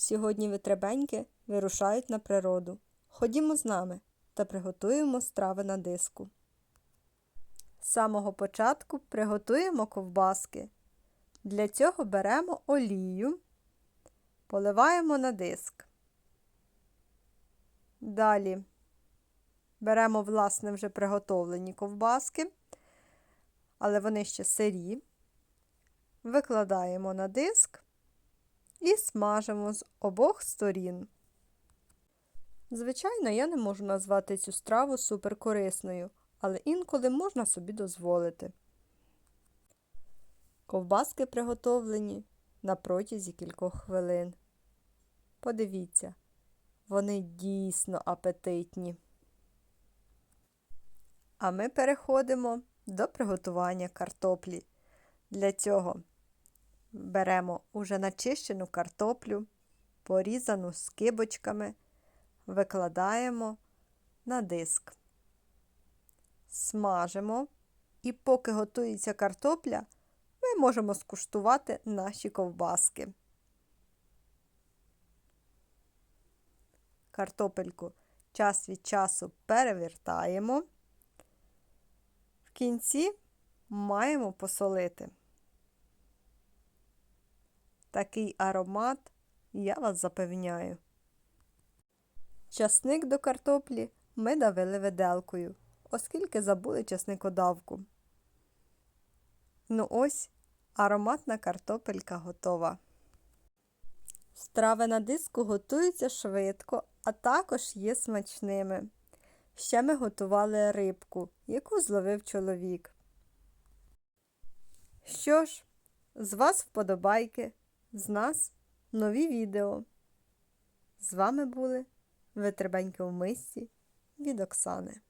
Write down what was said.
Сьогодні витребеньки вирушають на природу. Ходімо з нами та приготуємо страви на диску. З самого початку приготуємо ковбаски. Для цього беремо олію, поливаємо на диск. Далі беремо, власне, вже приготовлені ковбаски, але вони ще сирі. Викладаємо на диск і смажимо з обох сторін. Звичайно, я не можу назвати цю страву суперкорисною, але інколи можна собі дозволити. Ковбаски приготовлені на протязі кількох хвилин. Подивіться, вони дійсно апетитні. А ми переходимо до приготування картоплі. Для цього беремо уже начищену картоплю, порізану скибочками, викладаємо на диск. Смажимо, і поки готується картопля, ми можемо скуштувати наші ковбаски. Картопельку час від часу перевертаємо. В кінці маємо посолити. Такий аромат, я вас запевняю. Часник до картоплі ми давили виделкою, оскільки забули часникодавку. Ну ось, ароматна картопелька готова. Страви на диску готуються швидко, а також є смачними. Ще ми готували рибку, яку зловив чоловік. Що ж, з вас вподобайки, з нас нові відео. З вами були Витребеньки в мисці від Оксани.